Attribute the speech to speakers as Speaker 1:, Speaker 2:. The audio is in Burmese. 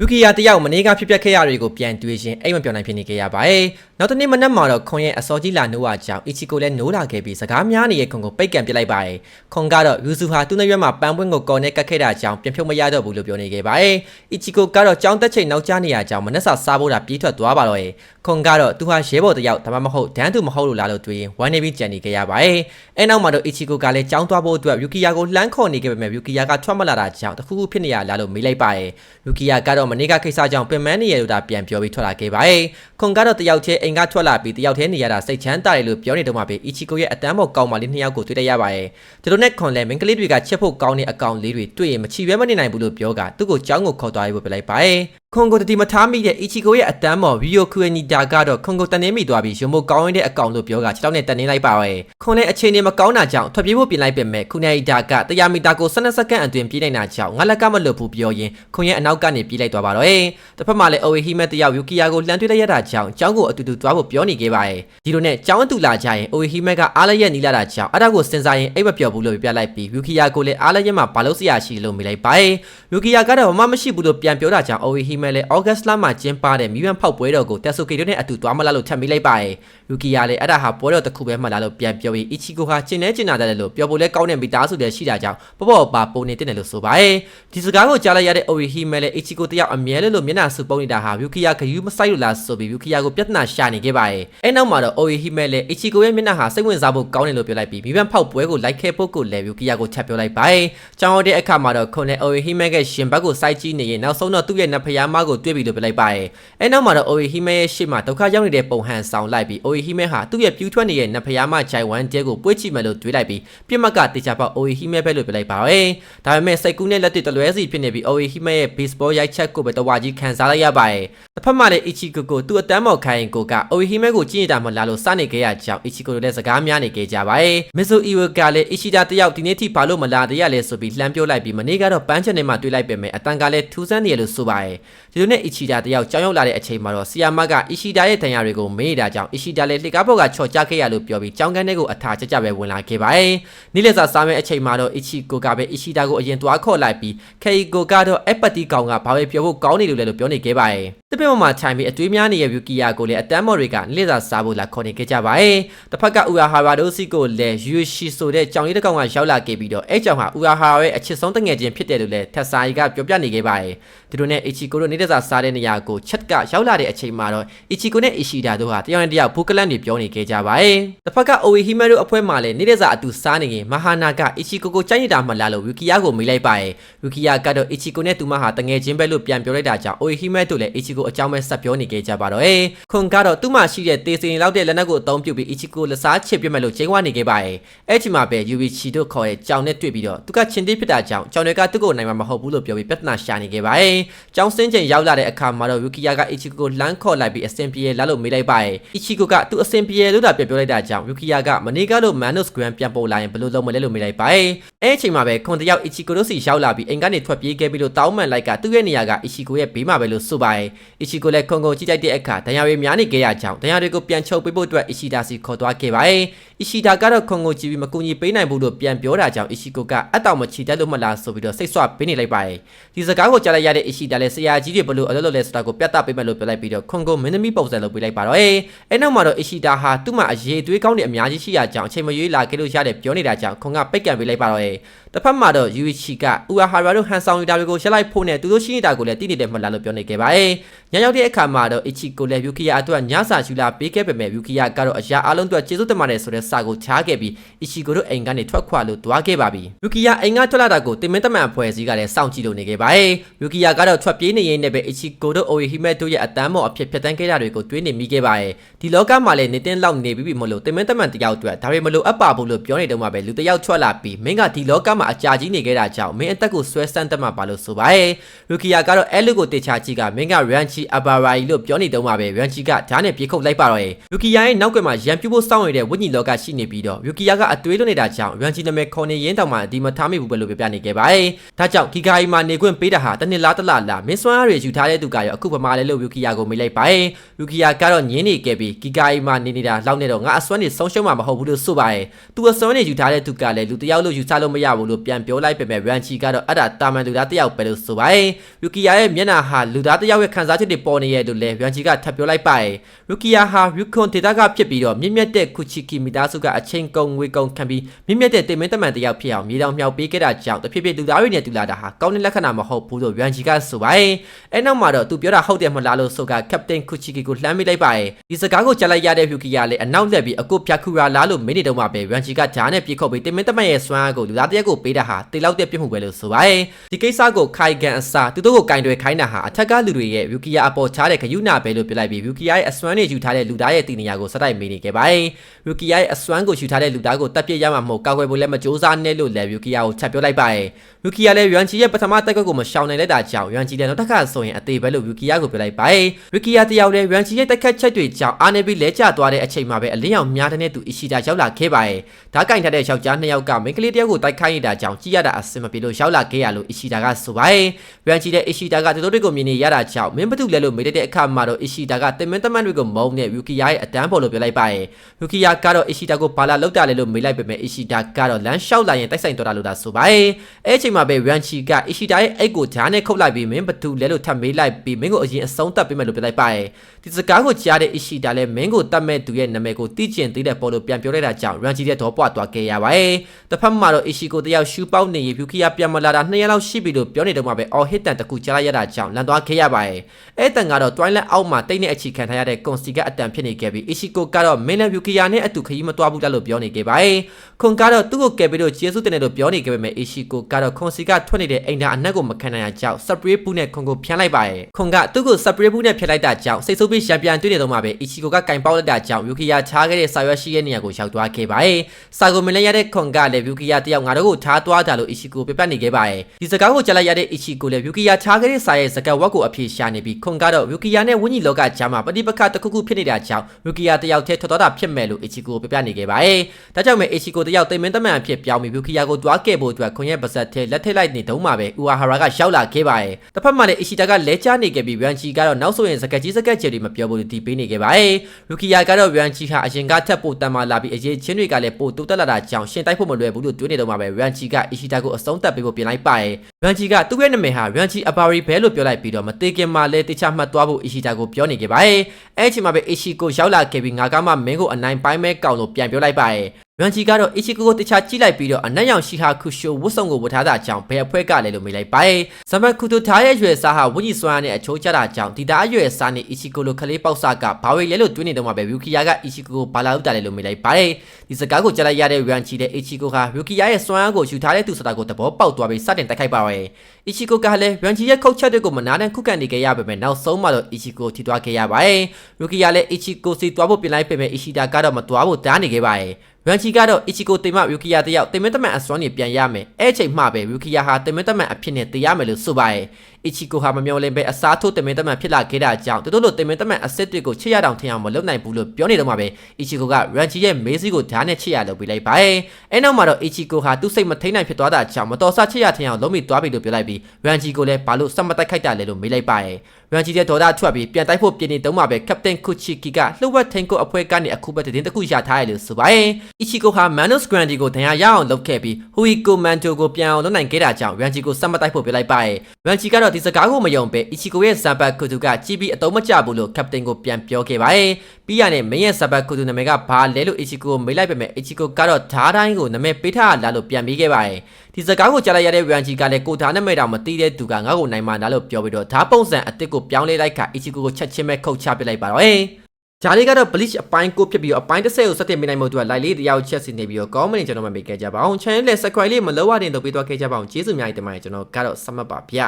Speaker 1: လူကီယာတယောက်မနေ့ကဖြစ်ပျက်ခဲ့ရတွေကိုပြန်တွေးရှင်အိမ်မပြောနိုင်ဖြစ်နေခဲ့ရပါတယ်။ နောက်တစ်နေ့မနက်မှာတော့ခွန်ရဲ့အစောကြီးလာနိုးဝကြောင့်အီချီကိုလည်းနိုးလာခဲ့ပြီးစကားများနေတဲ့ခွန်ကိုပိတ်ကန်ပစ်လိုက်ပါတယ်။ခွန်ကတော့ယူဆူဟာသူ့နှရွက်မှာပန်းပွင့်ကိုကော်နဲ့ကတ်ခဲ့တာကြောင့်ပြန်ဖြုတ်မရတော့ဘူးလို့ပြောနေခဲ့ပါတယ်။အီချီကိုကတော့ကြောင်းတက်ချိန်နောက်ကျနေရကြောင်းမနက်စာစားဖို့တာပြေးထွက်သွားပါတော့ရဲ့။ခွန်ကတော့သူဟာရဲဘော်တယောက်ဒါမှမဟုတ်ဒန်းသူမဟုတ်လို့လားလို့တွေးရင်ဝမ်းနေပြီးကြံနေခဲ့ရပါတယ်။အဲနောက်မှာတော့အီချီကိုကလည်းကြောင်းသွားဖို့အတွက်ယူကီယာကိုလှမ်းခေါ်နေခဲ့ပေမဲ့ယူကီယာကထွက်မလာတာကြောင့်တခုခုဖြစ်နေရလားလို့မေးလိုက်ပါတယ်။ယူကီယာကတော့မနေ့ကကိစ္စကြောင့်ပင်မနေရလို့ဒါပြန်ပြောပြီးထွက်လာခဲ့ပါတယ်။ခွန်ကတော့တယောက်ချင်းအိမ်ကထွက်လာပြီးတယောက်တည်းနေရတာစိတ်ချမ်းသာတယ်လို့ပြောနေတော့မှပဲအီချီကိုရဲ့အတန်းပေါ်ကောင်းမလေးနှစ်ယောက်ကိုတွေ့တရပါတယ်။ဒီလိုနဲ့ခွန်လည်းမင်္ဂလေးတွေကချက်ဖို့ကောင်းတဲ့အကောင်လေးတွေတွေ့ရင်မချီပဲမနေနိုင်ဘူးလို့ပြောကသူ့ကိုကြောင်းကိုခေါ်သွားရေးဖို့ပြလိုက်ပါတယ်။ခွန်ကိုတတိမထားမိတဲ့အီချီကိုရဲ့အတန်းပေါ်ဗီယိုခွေနီတာကတော့ခွန်ကိုတန်နေမိသွားပြီးရုံမိုကောင်းရတဲ့အကောင်လို့ပြောကခြေထောက်နဲ့တန်နေလိုက်ပါရဲ့။ခွန်လည်းအခြေအနေမကောင်းတာကြောင့်ထွက်ပြေးဖို့ပြင်လိုက်ပေမဲ့ခုနေဒါက100မီတာကို12စက္ကန့်အတွင်းပြေးနိုင်တာကြောင့်ငါလက်ကမလွတ်ဘူးပြောရင်ခွန်ရဲ့အနောက်ကနေပြေးလိုက်သွားပါတော့ရဲ့။တစ်ဖက်မှာလည်းအိုဝေဟီမက်တယောက်ယူကီယာကိုလှမ်းတွေ့လိုက်ရတာကြောင့်ကျောင်းကိုအတူတူသွားဖို့ပြောနေခဲ့ပါရဲ့။ဒီလိုနဲ့ကျောင်းအတူလာကြရင်အိုဝေဟီမက်ကအားလည်းရက်နီးလာတာကြောင့်အဲ့ဒါကိုစဉ်းစားရင်အိပ်မပျော်ဘူးလို့ပြလိုက်ပြီးယူကီယာကိုလည်းအားလည်းရက်မှာဘာလို့စရာရှိလို့မိလိုက်ပါရဲ့။ယူကီယာကတော့မမရှိဘူးလို့ပြန်ပြောတာကြောင့်အိုဝေဟီမက်လည်းဩဂတ်လမှာကျင်းပတဲ့မိဘဖောက်ပွဲတော်ကိုတက်ဆိုကေတို့နဲ့အတူသွားမလားလို့ထပ်မိလိုက်ပါရဲ့။ယူ ကီယာလည်းအဲ့ဒါဟာပွဲတော်တစ်ခုပဲမှလာလို့ပြန်ပြောပြီးအီချီကိုဟာကျင်နေကျင်နာတယ်လို့ပြောဖို့လဲကောင်းတဲ့မိသားစုလည်းရှိတာကြောင့်ပေါ့ပေါ့ပါပုံနေတဲ့တယ်လို့ဆိုပါရဲ့။ဒီစကားကိုကြားလိုက်ရတဲ့အိုဝေဟီမက်လည်းအီချီကိုတယောက်အမြဲလို့လို့မျက်နှာစုပ်ပုံနေတာဟာယူကီယာဂယူမဆိုင်လို့လားဆိုပြီးယူကီယာကိုပြဿနာရှာနေခဲ့ပါရဲ့။အဲနောက်မှာတော့အိုဝေဟီမက်လည်းအီချီကိုရဲ့မျက်နှာဟာစိတ်ဝင်စားဖို့ကောင်းတယ်လို့ပြောလိုက်ပြီးမိဘဖောက်ပွဲကိုလိုက်ခဲဖို့ကိုလည်းယူကီယာကိုချက်ပြောလိုက်ပါရဲ့။ကြောင်းတဲ့အခါမှာတော့ခွန်နဲ့အိုဝေဟီမက်ကရှင်ဘက်ကိုစိုက်ကြည့်နေရင်နောက်ဆုံးတော့သူ့ရဲ့နဖယားမကိုတွေ့ပြီလို့ပြောလိုက်ပါရဲ့။အဲနောက်မှာတော့အိုဝေဟီမက်ရဲ့ရှေ့မှာဒုက္ခရောက်နေတဲ့ပုံဟန်ဆောင်လိုက်ပြီးအိုဝေဟီမက်ဟာသူ့ရဲ့ပြူးထွက်နေတဲ့နဖယားမဂျိုင်ဝမ်တဲကိုပွေးချမယ်လို့တွေးလိုက်ပြီးပြစ်မှတ်ကတေချာပေါက်အိုဝေဟီမက်ပဲလို့ပြောလိုက်ပါရဲ့။ဒါပေမဲ့စိတ်ကူးနဲ့လက်တွေတလွဲစီဖြစ်နေပြီးအိုဝေဟီမက်ရဲ့ baseball ရိုက်ချက်ကိုပဲတဝါကြီးခံစားလိုက်ရပါရဲ့။တစ်ဖက်မှာလည်းအီချီကိုကိုသူ့အတန်းမော်ခိုင်းကိုကအိုဝေဟီမက်ကိုကြည့်နေတာမလားလို့စနေခဲ့ရကြောင်းအီချီကိုတို့လည်းစကားများနေခဲ့ကြပါရဲ့။မီဆိုအီဝကလည်းအီချီတာတယောက်ဒီနေ့ထိဘာလို့မလာတရလဲဆိုပြီးလှမ်းပြောလိုက်ပြီးမနေ့ကတော့ပန်းချက်နေမှတွေ့လိုက်ပေမဲ့အတန်ကလည်းထူးဆန်းနေရလို့ဆိုပါရဲ့။ဒီလိုနဲ့အီချီတာတယောက်ကြောင်းရောက်လာတဲ့အချိန်မှာတော့ဆီယာမကအီချီတာရဲ့ဒဏ်ရာတွေကိုမေးနေတာကြောင့်အီချီတာလည်းလှကားပေါ်ကချော်ကြခဲ့ရလို့ပြောပြီးကြောင်းကန်းတွေကိုအထာကြကြပဲဝင်လာခဲ့ပါရဲ့။နေ့လည်စာစားမယ့်အချိန်မှာတော့အီချီကိုကပဲအီချီတာကိုအရင်သွားခေါ်လိုက်ပြီးခေအီကိုကတော့အပတ်တီကောင်ကဘာပဲပြောဖို့ကောင်းနေလို့လဲလို့ပြောနေခဲ့ပါရဲ့။တပည့်ပေါ်မှာခြိုင်ပြီးအတွေးများနေတဲ့ယူကီယာကိုလည်းအတန်းမော်တွေကနေ့လည်စာစားဖို့လာခေါ်နေခဲ့ကြပါရဲ့။တစ်ဖက်ကဥယာဟာရာဒိုစီကိုလည်းယူရှိဆိုတဲ့ကြောင်လေးတစ်ကောင်ကရောက်လာခဲ့ပြီးတော့အဲ့ကြောင်ဟာဥယာဟာရာရဲ့အချစ်ဆုံးတငယ်ချင်းဖြစ်တယ်လို့လည်းထက်စာရီကပြောပြနေခဲ့ပါရဲ့။ဒီလိုနဲ့အီချီကိုတို့နေ့လည်စာစားတဲ့နေရာကိုချက်ကရောက်လာတဲ့အချိန်မှာတော့အီချီကိုနဲ့အီရှီဒါတို့ဟာတယောက်နဲ့တယောက်ဘူကလန်တွေပြောနေခဲ့ကြပါရဲ့။တစ်ဖက်ကအိုဝီဟီမက်တို့အဖွဲ့မှလည်းနေ့လည်စာအတူစားနေရင်မဟာနာကအီချီကိုကိုကြိုက်နေတာမှလားလို့ဝီကီယာကိုမေးလိုက်ပါရဲ့။ဝီကီယာကတော့အီချီကိုနဲ့သူမဟာတငယ်ချင်းပဲလို့ပြန်ပြောလိုက်တာကြောင့်အိုဝီဟီမက်တို့လည်းအီချီကိုအကြောင်းပဲဆက်ပြောနေခဲ့ကြပါတော့ရဲ့။ခွန်ကတော့သူ့မှာရှိတဲ့တေစင်လောက်တဲ့လက်နက်ကိုအသုံးပြုပြီးအီချီကိုလက်စားချစ်ပြမဲ့လို့ချိန်ဝါနေခဲ့ပါရဲ့။အဲ့ဒီမှာပဲယူဝီချီတို့ခေါ်ရဲ့ကြောင်နဲ့တွေ့ပြီးတော့သူကချင်းတေးဖြစ်တာကြောင့်ကြောင်တွေကသူ့ကိုနိုင်မှာမဟုတ်ဘူးလို့ပြောပြီးပြဿနာရှာနေခဲ့ပါရဲ့။ကြောင်စင်းချိန်ရောက်လာတဲ့အခါမှာတော့ဝီကီယာကအီချီကိုလမ်းခေါ်လိုက်ပြီးအစင်ပြေလာလို့မေးလိုက်ပါရဲ့။အီချီကိုကသူ့အစင်ပြေလို့တာပြပြောလိုက်တာကြောင့်ဝီကီယာကမနေ့ကလို့မန်နို့စ်ဂရန်ပြန်ပို့လာရင်ဘယ်လိုလုပ်မလဲလို့မေးလိုက်ပါရဲ့။အဲ့အချိန်မှာပဲခွန်တယောက်အီချီကိုတို့စီရောက်လာပြီးအိမ်ကနေထွက်ပြေးခဲ့ပြီးလို့တောင်းမှန်လိုက်ကသူ့ရဲ့နေရာကအီချီကိုရဲ့ဘေးမှာပဲလို့ဆိုပါရဲ့။အီချီကိုလည်းခွန်ကိုကြည့်တိုက်တဲ့အခါဒဏ်ရာတွေများနေခဲ့ရကြောင်းဒဏ်ရာတွေကိုပြန်ချုပ်ပေးဖို့အတွက်အီရှီဒါစီခေါ်သွားခဲ့ပါရဲ့။ အီရှီဒါကတော့ခွန်ကိုကြည့်ပြီးမကူညီပေးနိုင်ဘူးလို့ပြန်ပြောတာကြောင့်အီရှီကိုကအတ်တောင်မချီတက်လို့မလားဆိုပြီးတော့စိတ်ဆွပေးနေလိုက်ပါရဲ့။ဒီစကားကိုကြားလိုက်ရတဲ့အီရှီဒါလည်းဆရာကြီးတွေဘလို့အလုပ်လုပ်လဲဆိုတာကိုပြသပေးမယ်လို့ပြောလိုက်ပြီးတော့ခွန်ကိုမင်းသမီးပုံစံလုပ်ပေးလိုက်ပါတော့။အဲနောက်မှာတော့အီရှီဒါဟာသူ့မှာအရေးသွေးကောင်းတဲ့အများကြီးရှိရကြောင်းအချိန်မရွေးလာခဲ့လို့ရတဲ့ပြောနေတာကြောင့်ခွန်ကပိတ်ကန်ပေးလိုက်ပါတော့ရဲ့။တစ်ဖက်မှာတော့ယူချီကဥဟာဟာရာတို့ဟန်ဆောင်ရီတာတွေကိုရှက်လိုက်ဖို့နဲ့သူတို့ရှိနေတာကိုလည်းတည်နေတယ်မလားလို့ပြောနေခဲ့ပါရဲ့။ညရောက်တဲ့အခါမှာတော့အီချီကိုလည်းယူကီယာအတွက်ညစာရှူလာပေးခဲ့ပေမဲ့ယူကီယာကတော့အရာအလုံးအတွက်ကျေးဇူးတင်ပါတယ်ဆိုတဲ့စာကိုချားခဲ့ပြီးအီချီကိုတို့အိမ်ကနေထွက်ခွာလို့တွားခဲ့ပါပြီ။ယူကီယာအိမ်ကထွက်လာတာကိုတင်မင်းတမန်အဖွဲ့အစည်းကလည်းစောင့်ကြည့်လို့နေခဲ့ပါရဲ့။ယူကီယာကတော့ထွက်ပြေးနေရင်းနဲ့ပဲအီချီကိုတို့အိုဟီမက်တို့ရဲ့အတန်းမော်အဖြစ်ဖြတ်တန်းခဲ့တာတွေကိုတွေးနေမိခဲ့ပါရဲ့။ဒီလောကမှာလည်းနေတင်းလောက်နေပြီမလို့တင်မင်းတမန်တယောက်အတွက်ဒါပေမလို့အပ်ပါဘူးလို့ပြောနေတော့မှပဲလူတယောက်ထွက်လာပြီးမင်းကဒီလောကမှာအကြာကြီးနေခဲ့တာကြောင့်မင်းအသက်ကိုဆွဲဆန်းတတ်မှပါလို့ဆိုပါရဲ့။ယူကီယာကတော့အဲလူကိုတေချာကြည့်ကမင်းကရန်ချီအဘာရာယီလို့ပြောနေတော့မှပဲရန်ချီကဓာတ်နဲ့ပြေခုတ်လိုက်ပါတော့ရဲ့။ယူကီယာရဲ့နောက်ကွယ်မှာရန်ပြူဖို့စောင့်နေတဲ့ဝိညာဉ်လောကရှိနေပြီးတော့ယူကီယာကအသွေးလွတ်နေတာကြောင့်ရန်ချီနာမည်ခေါ်နေရင်းတောင်မှဒီမထားမိဘူးပဲလို့ပြောပြနေခဲ့ပါတယ်။ဒါကြောင့်ဂီဂါအီမှာနေခွင့်ပေးတာဟာတနစ်လားတလားလားမင်းစွမ်းအားတွေယူထားတဲ့သူကရောအခုပမာလဲလို့ယူကီယာကိုမေးလိုက်ပါတယ်။ယူကီယာကတော့ညင်းနေခဲ့ပြီးဂီဂါအီမှာနေနေတာလောက်နေတော့ငါအစွမ်းတွေဆုံးရှုံးမှာမဟုတ်ဘူးလို့ဆိုပါတယ်။သူအစွမ်းတွေယူထားတဲ့သူကလည်းလူတယောက်လို့ယူဆလို့မရဘူးလို့ပြန်ပြောလိုက်ပေမဲ့ရန်ချီကတော့အဲ့ဒါတာမန်လူသားတယောက်ပဲလို့ဆိုပါတယ်။ယူကီယာရဲ့မျက်နှာဟာလူသားတယောက်ရဲ့ခံစားချက်တွေပေါ်နေရဲ့လို့လည်းရန်ချီကထပ်ပြောလိုက်ပါတယ်။ယူကီယာဟာယူခွန်ဒေတာကဖြစ်ပြီးတော့မြင့်မြတ်တဲ့ကူချီကီမီတာစုကအချိန်ကုန်ငွေကုန်ခံပြီးမြင့်မြတ်တဲ့တင်မင်းတမန်တယောက်ဖြစ်အောင်မြေတောင်မြောက်ပေးခဲ့တာကြောင့်တဖြည်းဖြည်းလူသားတွေနဲ့တူလာတာဟာကောင်းတဲ့လက္ခဏာမဟုတ်ဘူးလို့ရန်ချီကဆိုပါတယ်။အဲနောက်မှာတော့သူပြောတာဟုတ်တယ်မလားလို့ဆိုကကပတိန်ကူချီကီကိုလှမ်းမိလိုက်ပါတယ်။ဒီစကားကိုကြားလိုက်ရတဲ့ယူကီယာလည်းအနောက်လက်ပြီးအကုတ်ဖြတ်ခူရာလားလို့မင်းနေတော့မှပဲရန်ချီကဂျားနဲ့ပြေခုတ်ပြီးတင်မင်းတမန်ရဲ့စွမ်းအားကိုလူသားတယောက်ကိုပေးတာဟာတေလောက်တဲ့ပြစ်မှုပဲလို့ဆိုပါတယ်။ဒီကိစ္စကိုခိုင်ကန်အစားသူတို့ကိုကင်တွယ်ခိုင်းတာဟာအထက်ကလူတွေရဲ့ယူကီယာအပေါ်ချတဲ့ခယူနာပဲလို့ပြောလိုက်ပြီးယူကီယာရဲ့အစွမ်းတွေယူထားတဲ့လူသားရဲ့တည်နေရာကိုစတိုက်မေးနေခဲ့ပါတယ်။ယူကီယာရဲ့အစွမ်းကိုယူထားတဲ့လူသားကိုတပ်ပြစ်ရမှာမဟုတ်ကောက်ွယ်ဖို့လည်းမကြိုးစားနဲ့လို့လည်းယူကီယာကိုချက်ပြောလိုက်ပါတယ်။ယူကီယာလည်းရန်ချီရဲ့ပထမတက်ကွက်ကိုမရှောင်နိုင်လိုက်တာကြောင့်ရန်ချီလည်းနောက်တစ်ခါဆိုရင်အသေးပဲလို့ယူကီယာကိုပြောလိုက်ပါတယ်။ယူကီယာတယောက်လည်းရန်ချီရဲ့တက်ခတ်ချက်တွေကြောင့်အာနေပြီးလဲကျသွားတဲ့အချိန်မှာပဲအလင်းရောင်များတဲ့သူအီရှိတာရောက်လာခဲ့ပါတယ်။ဒါကင်ထားတဲ့ယောက်ျားနှစ်ယောက်ကမိန်းကလေးတယောက်ကိုတိုက်ခိုက်နေတာကြောင့်ကြည့်ရတာအဆင်မပြေလို့ရောက်လာခဲ့ရလို့အီရှိတာကဆိုပါတယ်။ရန်ချီတဲ့အီရှိတာကသူတို့တွေကိုမြင်နေရတာကြောင့်မင်းဘသူလဲလို့မေးတဲ့အခါမှာတော့အီရှိတာကတင်မင်းတမန်တွေကိုမုန်းတဲ့ယူကီယာရဲ့အတန်းပေါ်လို့ပြောလိုက်ပါတယ်။ယူကီယာကတော့အီရှိတာကိုဘာလာလောက်တာလဲလို့မေးလိုက်ပေမဲ့အီရှိတာကတော့လမ်းလျှောက်လာရင်တိုက်ဆိုင်တော့တာလို့သာဆိုပါတယ်။အဲအချိန်မှာပဲရန်ချီကအီရှိတာရဲ့အိတ်ကိုဂျားနဲ့ခုတ်လိုက်ပြီးမင်းဘသူလဲလို့ထပ်မေးလိုက်ပြီးမင်းကိုအရင်အဆုံးသတ်ပေးမယ်လို့ပြောလိုက်ပါတယ်။ဒီစကားကိုကြားတဲ့အီရှိတာလည်းမင်းကိုတတ်မဲ့သူရဲ့နာမည်ကိုသိကျင်သေးတဲ့ပေါ်လို့ပြန်ပြောလိုက်တာကြောင့်ရန်ချီတဲ့တော့ပွားသွားခဲ့ရပါတယ်။တစ်ဖက်မှာတော့အီရှိကိုတယောက်ရှူပေါက်နေရယူကီယာပြန်မလာတာနှစ်ရက်လောက်ရှိပြီလို့ပြောနေတော့မှပဲအော်ဟစ်တန်တကူကြားလိုက်ရတာကြောင့်လန်သွားခဲ့ရပါတယ်။အဲတန်ကတော့ Twilight အောက်မှာတိတ်နဲ့အခြေခံထားရတဲ့ကွန်စီကအတန်ဖြစ်နေခဲ့ပြီးအီရှိကိုကတော့မင်းလည်းယူကီယာနဲ့အတူခရီးမသွားဘူးလားလို့ပြောနေခဲ့ပါတယ်။ခွန်ကတော့သူ့ကိုကယ်ပြီးတော့ကျေးဇူးတင်တယ်လို့ပြောနေခဲ့ပေမဲ့အီရှိကိုကတော့ခွန်စီကထွက်နေတဲ့အိမ်သားအနက်ကိုမခံနိုင်ရကြောက်စပရေးပူးနဲ့ခွန်ကိုဖျန်းလိုက်ပါတယ်။ခွန်ကသူ့ကိုစပရေးပူးနဲ့ဖျက်လိုက်တာကြောင့်စိတ်ဆိုးပြီးရံပြန်တွေ့နေတော့မှပဲအီရှိကိုကကင်ပေါက်လိုက်တာကြောင့်ယူကီယာချားခဲ့တဲ့ဆာရွက်ရှိတဲ့နေရာကိုရောက်သွားခဲ့ပါတယ်။ဆာကိုမင်းလည်းရတဲ့ခွန်ကလည်းယူကီယာတယောက်ငါတို့ကိုထားသွားတာလို့အီရှိကိုပြပတ်နေခဲ့ပါတယ်။ဒီစကားကိုကြားလိုက်ရတဲ့အီရှိကိုလည်းယူကီယာချားခဲ့တဲ့ဆာရဲ့စကားဝက်ကိုအပြေရှာနေပြီးခွန်ကတော့ယူကီယာနဲ့ဝင်းကြီးလောကကြားမှာပဋိပက္ခတစ်ခုခုဖြစ်နေတာကြောင့်ယူကီယာတယောက်တည်းထွက်သွားတာဖြစ်မဲ့လို့အီရှိကိုပြပတ်နေခဲ့ပါတယ်။ဒါကြောင့်ပဲအီရှိကိုတယောက်တိမ်မင်းတမန်အဖြစ်ပြောင်းပြီးယူကီယာကိုတွားခဲ့ဖို့အတွက်ခွန်ရဲ့ပါဇက်ထဲလက်ထိတ်လိုက်နေတုန်းမှာပဲဥအာဟာရာကရောက်လာခဲ့ပါတယ်။တစ်ဖက်မှာလည်းအီရှိတာကလဲချနေခဲ့ပြီးရန်ချီကတော့နောက်ဆိုရင်စကက်ကြီးစကက်ချယ်တွေမပြောဘူးလို့တီးပေးနေခဲ့ပါတယ်။ယူကီယာကတော့ရန်ချီဟာအရင်ကထက်ပိုတန်မာလာပြီးအရေးချင်းတွေကလည်းပိုတိုးတက်လာတာကြောင့်ရှင်တိုက်ဖို့မလွယ်ဘူးလို့တွေးနေတော့မှာပဲရန်ချီကအီရှိတာကိုအဆုံးသတ်ပေးဖို့ပြင်လိုက်ပါတယ်။ရန်ချီကသူ့ရဲ့နာမည်ဟာရန်ချီအဘာရီဘဲလို့ပြောလိုက်ပြီးတော့မသေးခင်မှာလဲတခြားမှတ်သွားဖို့အီရှိတာကိုပြောနေခဲ့ပါတယ်။အဲ့အချိန်မှာပဲအီရှိကိုရောက်လာခဲ့ပြီးငါကမှမင်းကိုအနိုင်ပိုင်းမဲကောင်းလို့ပြန်ပြောလိုက်ပါတယ်။ ရန်ချီကတော့အီချီကိုကိုတခြားကြည့်လိုက်ပြီးတော့အနက်ရောင်ရှိဟာခုရှိုဝတ်စုံကိုဝတ်ထားတာကြောင့်ဘယ်အဖွဲ့ကလဲလို့မေးလိုက်ပါတယ်။ဇမတ်ခုတိုထားရဲ့ရွယ်စားဟာဝင်းကြီးစွမ်းနဲ့အချိုးကျတာကြောင့်ဒီသားအရွယ်စားနဲ့အီချီကိုလိုခလေးပေါက်စားကဘာဝေလဲလို့တွေးနေတော့မှပဲရူကီယာကအီချီကိုကိုဘာလာလို့တာလဲလို့မေးလိုက်ပါတယ်။ဒီစကားကိုကြားလိုက်ရတဲ့ရန်ချီတဲ့အီချီကိုဟာရူကီယာရဲ့စွမ်းအားကိုယူထားတဲ့သူဆိုတာကိုသဘောပေါက်သွားပြီးစတင်တိုက်ခိုက်ပါပဲ။အီချီကိုကလည်းရန်ချီရဲ့ခုတ်ချက်တွေကိုမနာနဲ့ခုခံနေခဲ့ရပေမဲ့နောက်ဆုံးမှတော့အီချီကိုထိသွားခဲ့ရပါတယ်။ရူကီယာလည်းအီချီကိုစီသွားဖို့ပြင်လိုက်ပေမဲ့အီချီတာကတော့မသွားဖို့တားနေခဲ့ပါတယ်။ ရန်ချီကတော့အီချီကိုတင်မရူကီယာတယောက်တင်မတမန်အစွမ်းနေပြန်ရမယ်အဲ့ချိန်မှပဲရူကီယာဟာတင်မတမန်အဖြစ်နဲ့တည်ရမယ်လို့ဆိုပါတယ်အီချီကိုဟာမမျောလင်းပဲအစားထိုးတင်မတမန်ဖြစ်လာခဲ့တာကြောင့်တို့တို့တင်မတမန်အစစ်တွေကိုချစ်ရတောင်ထင်အောင်မလုပ်နိုင်ဘူးလို့ပြောနေတော့မှပဲအီချီကိုကရန်ချီရဲ့မေးစီကိုဓာတ်နဲ့ချစ်ရလုပ်ပေးလိုက်ပါတယ်အဲ့နောက်မှာတော့အီချီကိုဟာသူ့စိတ်မထိန်နိုင်ဖြစ်သွားတာကြောင့်မတော်ဆချစ်ရထင်အောင်လုံးမိသွားပြီလို့ပြောလိုက်ပြီးရန်ချီကိုလည်းဘာလို့စက်မတိုက်ခိုက်တာလဲလို့မေးလိုက်ပါတယ်ရန်ချီတဲ့ဒေါ်တာထွက်ပြီးပြန်တိုက်ဖို့ပြင်နေတုန်းမှာပဲကပတိန်ကူချီကီကလှုပ်ဝက်ထိန်ကိုအဖွဲ့ကနေအခုပဲတင်တစ်ခုရထားရလို့ဆိုပါတယ်အီချီကိုဟာမန်နိုစဂရန်ဒီကိုဒဏ်ရာရအောင်လုပ်ခဲ့ပြီးဟူီကိုမန်တိုကိုပြန်အောင်လုပ်နိုင်ခဲ့တာကြောင့်ရန်ချီကိုစက်မတိုက်ဖို့ပြောလိုက်ပါတယ်ရန်ချီကတော့ဒီစကားကိုမယုံပဲအီချီကိုရဲ့ဇမ်ဘတ်ကူတူကကြီးပြီးအတုံးမကျဘူးလို့ကပတိန်ကိုပြန်ပြောခဲ့ပါတယ်ပြီးရနဲ့မင်းရဲ့ဇမ်ဘတ်ကူတူနာမည်ကဘာလဲလို့အီချီကိုမေးလိုက်ပေမဲ့အီချီကိုကတော့ဓားတိုင်းကိုနာမည်ပေးထားလာလို့ပြန်ပြီးခဲ့ပါတယ်ဒီစကားကိုကြားလိုက်ရတဲ့ရန်ချီကလည်းကိုဓာတ်နဲ့မဲ့တောင်မသိတဲ့သူကငါ့ကိုနိုင်မှလားလို့ပြောပြီးတော့ဓာတ်ပုံစံအစ်စ်ကိုပြောင်းလဲလိုက်ခါအီချီကိုကိုချက်ချင်းပဲခုတ်ချပစ်လိုက်ပါတော့ဟေးဂျာလေးကတော့ bleach အပိုင်းကိုဖြစ်ပြီးတော့အပိုင်း30ကိုစတင်မိနိုင်မှုအတွက် like လေးတယောက်ချက်စီနေပြီးတော့ comment ကျွန်တော်မှမေးခဲ့ကြပါအောင် channel လေး subscribe လေးမလုပ်ရတဲ့တော့ပေးသွားခဲ့ကြပါအောင်ကျေးဇူးအများကြီးတင်ပါတယ်ကျွန်တော်ကတော့စမှတ်ပါဗျ